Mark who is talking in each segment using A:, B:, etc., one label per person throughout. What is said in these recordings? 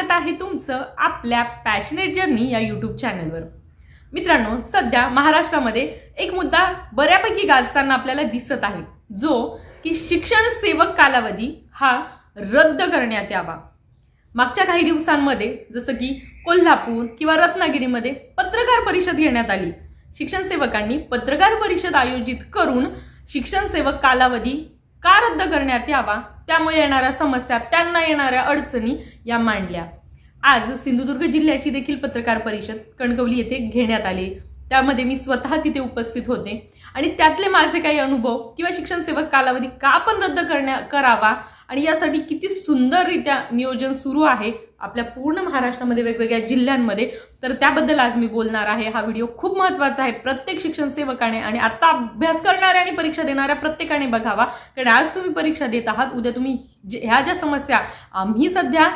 A: तुमचं आपल्या passionate journey या यूट्यूब चॅनलवर मित्रांनो सध्या महाराष्ट्रामध्ये एक मुद्दा बऱ्यापैकी गाजताना आपल्याला दिसत आहे जो की शिक्षण सेवक कालावधी हा रद्द करण्यात यावा. मागच्या काही दिवसांमध्ये जसं की कोल्हापूर किंवा रत्नागिरीमध्ये पत्रकार परिषद घेण्यात आली. शिक्षण सेवकांनी पत्रकार परिषद आयोजित करून शिक्षण सेवक कालावधी का रद्द करण्यात यावा त्यामुळे येणाऱ्या समस्या त्यांना येणाऱ्या अडचणी या मांडल्या. आज सिंधुदुर्ग जिल्ह्याची देखील पत्रकार परिषद कणकवली येथे घेण्यात आली. त्यामध्ये मी स्वतः तिथे उपस्थित होते. आणि त्यातले माझे काही अनुभव किंवा शिक्षण सेवक कालावधी का पण रद्द करण्या करावा आणि यासाठी किती सुंदररित्या नियोजन सुरू आहे आपल्या पूर्ण महाराष्ट्रामध्ये वेगवेगळ्या जिल्ह्यांमध्ये. तर त्याबद्दल आज मी बोलणार आहे. हा व्हिडिओ खूप महत्त्वाचा आहे. प्रत्येक शिक्षण सेवकाने आणि आता अभ्यास करणाऱ्या आणि परीक्षा देणाऱ्या प्रत्येकाने बघावा. कारण आज तुम्ही परीक्षा देत आहात. उद्या तुम्ही जे- ह्या ज्या समस्या आम्ही सध्या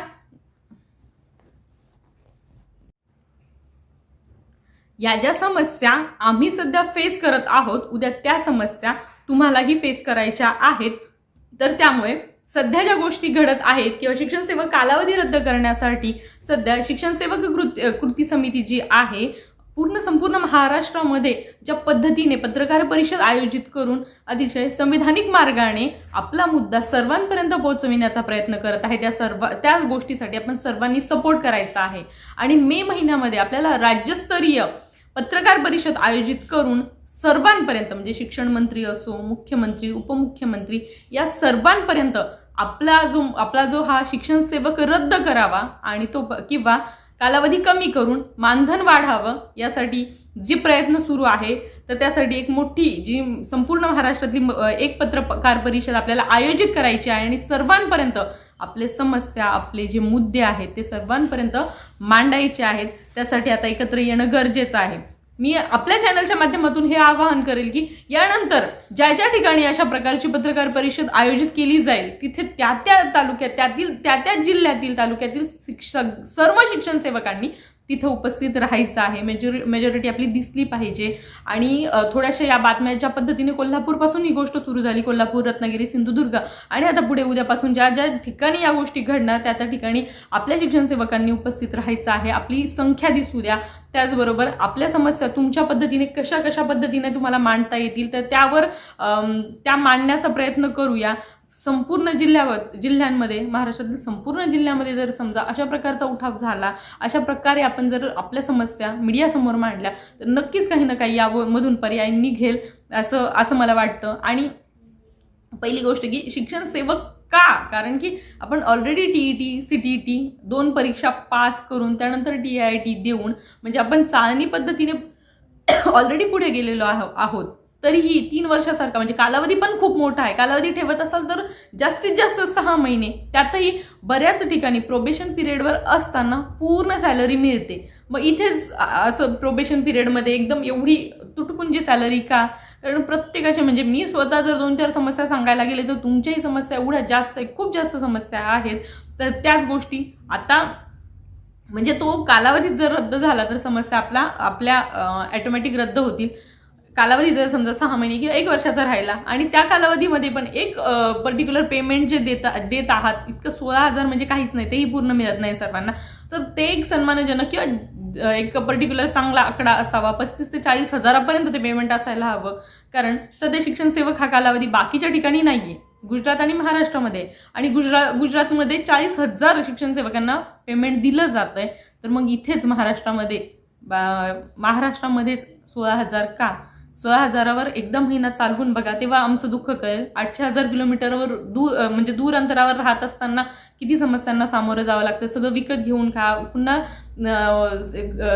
A: या ज्या समस्या आम्ही सध्या फेस करत आहोत उद्या त्या समस्या तुम्हालाही फेस करायच्या आहेत. तर त्यामुळे सध्या ज्या गोष्टी घडत आहेत किंवा शिक्षण सेवक कालावधी रद्द करण्यासाठी सध्या शिक्षण सेवक कृती कृती समिती जी आहे पूर्ण संपूर्ण महाराष्ट्रामध्ये ज्या पद्धतीने पत्रकार परिषद आयोजित करून अतिशय संविधानिक मार्गाने आपला मुद्दा सर्वांपर्यंत पोहोचविण्याचा प्रयत्न करत आहे त्या सर्व त्या गोष्टीसाठी आपण सर्वांनी सपोर्ट करायचा आहे. आणि मे महिन्यामध्ये आपल्याला राज्यस्तरीय पत्रकार परिषद आयोजित करून सर्वांपर्यंत म्हणजे शिक्षण मंत्री असो मुख्यमंत्री उपमुख्यमंत्री या सर्वांपर्यंत आपला जो आपला जो हा शिक्षण सेवक रद्द करावा आणि तो किंवा कालावधी कमी करून मानधन वाढावं यासाठी जी प्रयत्न सुरू आहे तर त्यासाठी एक मोठी जी संपूर्ण महाराष्ट्रातली एक पत्रकार परिषद आपल्याला आयोजित करायची आहे आणि सर्वांपर्यंत आपले समस्या आपले जे मुद्दे आहेत ते सर्वांपर्यंत मांडायचे आहेत. त्यासाठी आता एकत्र येणं गरजेचं आहे. मी आपल्या चॅनलच्या माध्यमातून हे आवाहन करेल की यानंतर ज्या ज्या ठिकाणी अशा प्रकारची पत्रकार परिषद आयोजित केली जाईल तिथे त्या त्या तालुक्यात त्यातील त्या त्या जिल्ह्यातील तालुक्यातील शिक्षक सर्व शिक्षण सेवकांनी तिथं उपस्थित राहायचं आहे. मेजॉरि मेजॉरिटी आपली दिसली पाहिजे. आणि थोड्याशा या बातम्या ज्या पद्धतीने कोल्हापूरपासून ही गोष्ट सुरू झाली कोल्हापूर रत्नागिरी सिंधुदुर्ग आणि आता पुढे उद्यापासून ज्या ज्या ठिकाणी या गोष्टी घडणार त्या त्या ठिकाणी आपल्या शिक्षणसेवकांनी उपस्थित राहायचं आहे. आपली संख्या दिसू द्या. त्याचबरोबर आपल्या समस्या तुमच्या पद्धतीने कशा कशा पद्धतीने तुम्हाला मांडता येतील तर त्यावर त्या मांडण्याचा प्रयत्न करूया. संपूर्ण जिल्ह्यावर जिल्ह्यांमध्ये महाराष्ट्रातील संपूर्ण जिल्ह्यामध्ये जर समजा अशा प्रकारचा उठाव झाला अशा प्रकारे आपण जर आपल्या समस्या मीडियासमोर मांडल्या तर नक्कीच काही ना काही यामधून पर्याय निघेल असं असं मला वाटतं. आणि पहिली गोष्ट की शिक्षण सेवक का? कारण की आपण already T E T C T E T दोन परीक्षा पास करून त्यानंतर टी आय टी देऊन म्हणजे आपण चालणी पद्धतीने ऑलरेडी पुढे गेलेलो आहो आहोत. तरीही तीन वर्षासारखा म्हणजे कालावधी पण खूप मोठा आहे. कालावधी ठेवत असाल तर जास्तीत जास्त सहा महिने. त्यातही बऱ्याच ठिकाणी प्रोबेशन पिरियडवर असताना पूर्ण सॅलरी मिळते. मग इथेच असं प्रोबेशन पिरियडमध्ये एकदम एवढी तुटपुंजी सॅलरी का? कारण प्रत्येकाच्या म्हणजे मी स्वतः जर दोन चार समस्या सांगायला गेले तर तुमच्याही समस्या एवढ्या जास्त आहे खूप जास्त समस्या आहेत. तर त्याच गोष्टी आता म्हणजे तो कालावधीत जर रद्द झाला तर समस्या आपला आपल्या ॲटोमॅटिक रद्द होतील. कालावधी जर समजा सहा महिने किंवा एक वर्षाचा राहिला आणि त्या कालावधीमध्ये पण एक पर्टिक्युलर पेमेंट जे देता देत आहात इतकं सोळा हजार म्हणजे काहीच नाही तेही पूर्ण मिळत नाही सर्वांना. तर ते एक सन्मानजनक किंवा एक पर्टिक्युलर चांगला आकडा असावा पस्तीस ते चाळीस हजारापर्यंत ते पेमेंट असायला हवं. कारण सध्या शिक्षण सेवक हा कालावधी बाकीच्या ठिकाणी नाही आहे गुजरात आणि महाराष्ट्रामध्ये. आणि गुजरात गुजरातमध्ये चाळीस हजार शिक्षण सेवकांना पेमेंट दिलं जात आहे तर मग इथेच महाराष्ट्रामध्ये बा- महाराष्ट्रामध्येच सोळा हजार का? सोळा हजारावर एकदा महिना चालवून बघा तेव्हा आमचं दुःख कळेल. आठशे हजार किलोमीटरवर दूर म्हणजे दूर अंतरावर राहत असताना किती समस्यांना सामोरं जावं लागतं? सगळं विकत घेऊन खा. पुन्हा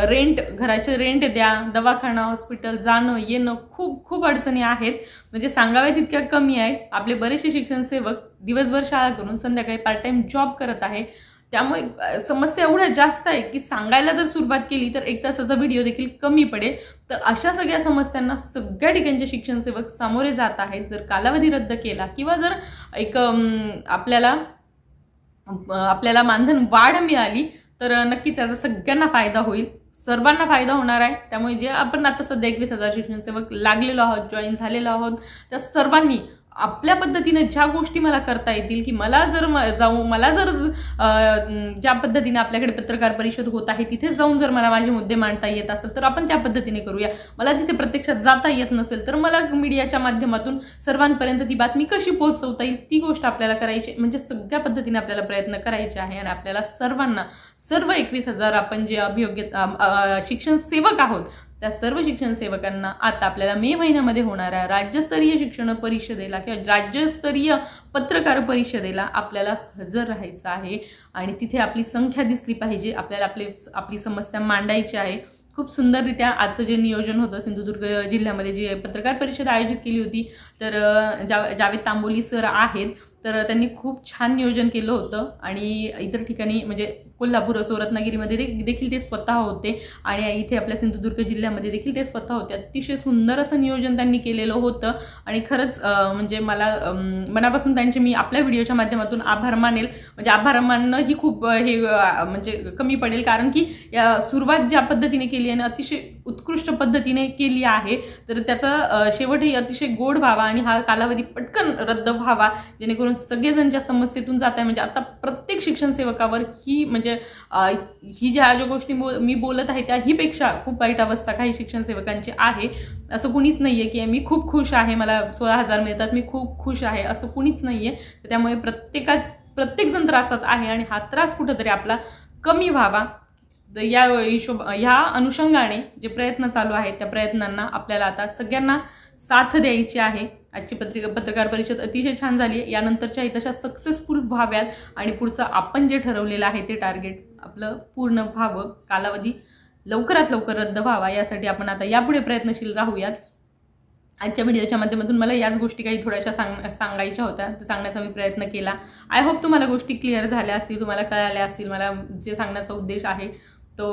A: रेंट घराचे रेंट द्या दवाखाना हॉस्पिटल जाणं येणं खूप खूप अडचणी आहेत. म्हणजे सांगाव्या तितक्या कमी आहेत. आपले बरेचसे शिक्षण सेवक दिवसभर शाळा करून संध्याकाळी पार्ट टाइम जॉब करत आहे. त्यामुळे समस्या एवढ्या जास्त आहे की सांगायला जर सुरुवात केली तर एक तासाचा व्हिडिओ देखील कमी पडेल. तर अशा सगळ्या समस्यांना सगळ्या ठिकाणचे शिक्षण सेवक सामोरे जात आहेत. जर कालावधी रद्द केला किंवा जर एक आपल्याला आपल्याला मानधन वाढ मिळाली तर नक्कीच याचा सगळ्यांना फायदा होईल. सर्वांना फायदा होणार आहे. त्यामुळे जे आपण आता सध्या एकवीस हजार शिक्षण सेवक लागलेलो आहोत जॉईन झालेलो आहोत त्या सर्वांनी आपल्या पद्धतीनं ज्या गोष्टी मला करता येतील की मला जर जाऊ जाऊन मला जर ज्या पद्धतीने आपल्याकडे पत्रकार परिषद होत आहे तिथे जाऊन जर मला माझे मुद्दे मांडता येत असेल तर आपण त्या पद्धतीने करूया. मला तिथे प्रत्यक्षात जाता येत नसेल तर मला मीडियाच्या माध्यमातून सर्वांपर्यंत ती बातमी कशी पोहोचवता येईल ती गोष्ट आपल्याला करायची म्हणजे सगळ्या पद्धतीने आपल्याला प्रयत्न करायचे आहे आणि आपल्याला सर्वांना सर्व एकवीस हजार आपण जे अभियोग्य शिक्षण सेवक आहोत त्या सर्व शिक्षण सेवकांना आता आपल्याला मे महिन्यामध्ये होणाऱ्या राज्यस्तरीय शिक्षण परिषदेला किंवा राज्यस्तरीय पत्रकार परिषदेला आपल्याला हजर राहायचं आहे. आणि तिथे आपली संख्या दिसली पाहिजे. आपल्याला आपले आपली समस्या मांडायची आहे. खूप सुंदररित्या आजचं जे नियोजन होतं सिंधुदुर्ग जिल्ह्यामध्ये जी पत्रकार परिषद आयोजित केली होती तर जा जावेद तांबोली सर आहेत. तर त्यांनी खूप छान नियोजन केलं होतं. आणि इतर ठिकाणी म्हणजे कोल्हापूर असो रत्नागिरीमध्ये दे- देखील ते स्वतः होते. आणि इथे आपल्या सिंधुदुर्ग जिल्ह्यामध्ये देखील ते स्वतः होते. अतिशय सुंदर असं नियोजन त्यांनी केलेलं होतं. आणि खरंच म्हणजे मला मनापासून त्यांचे मी आपल्या व्हिडिओच्या माध्यमातून आभार मानेल. म्हणजे आभार मानणं ही खूप हे म्हणजे कमी पडेल. कारण की या सुरुवात ज्या पद्धतीने केली आहे आणि अतिशय उत्कृष्ट पद्धतीने केली आहे तर त्याचा शेवटही अतिशय गोड व्हावा आणि हा कालावधी पटकन रद्द व्हावा. जेणेकरून सगळेजण ज्या समस्येतून जात आहे म्हणजे आता प्रत्येक शिक्षण सेवकावर ही म्हणजे ही ज्या ज्या गोष्टी मी बोलत आहे त्या हीपेक्षा खूप वाईट अवस्था काही शिक्षण सेवकांची आहे. असं कुणीच नाही आहे की मी खूप खुश आहे मला सोळा हजार मिळतात मी खूप खुश आहे असं कुणीच नाहीये. तर त्यामुळे प्रत्येकात प्रत्येकजण त्रासात आहे आणि हा त्रास कुठंतरी आपला कमी व्हावा. या हिशोब ह्या अनुषंगाने जे प्रयत्न चालू आहेत त्या प्रयत्नांना आपल्याला आता सगळ्यांना साथ द्यायची आहे. आजची पत्रिका पत्रकार परिषद अतिशय छान झाली आहे. यानंतरच्याही तशा सक्सेसफुल व्हाव्यात आणि पुढचं आपण जे ठरवलेलं आहे ते टार्गेट आपलं पूर्ण व्हावं. कालावधी लवकरात लवकर रद्द व्हावा. यासाठी आपण आता यापुढे प्रयत्नशील राहूयात. आजच्या व्हिडिओच्या माध्यमातून मला याच गोष्टी काही थोड्याशा सांग सांगायच्या होत्या. तर सांगण्याचा मी प्रयत्न केला. आय होप तुम्हाला गोष्टी क्लिअर झाल्या असतील तुम्हाला कळाल्या असतील. मला जे सांगण्याचा उद्देश आहे तो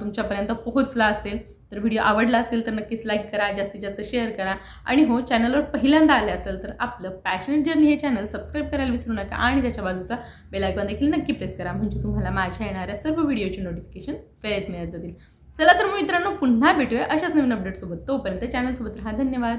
A: तुमच्यापर्यंत पोहोचला असेल. तर व्हिडिओ आवडला असेल तर नक्कीच लाईक करा जास्तीत जास्त शेअर करा. आणि हो चॅनलवर पहिल्यांदा आले असेल तर आपलं पॅशनेट जर्नी हे चॅनल सबस्क्राईब करायला विसरू नका आणि त्याच्या बाजूचा बेलायकॉन देखील नक्की प्रेस करा. म्हणजे तुम्हाला माझ्या येणाऱ्या सर्व व्हिडिओची नोटिफिकेशन वेळेत मिळत जातील. चला तर मग मित्रांनो पुन्हा भेटूया अशाच नवीन अपडेटसोबत तोपर्यंत चॅनलसोबत राहा. धन्यवाद.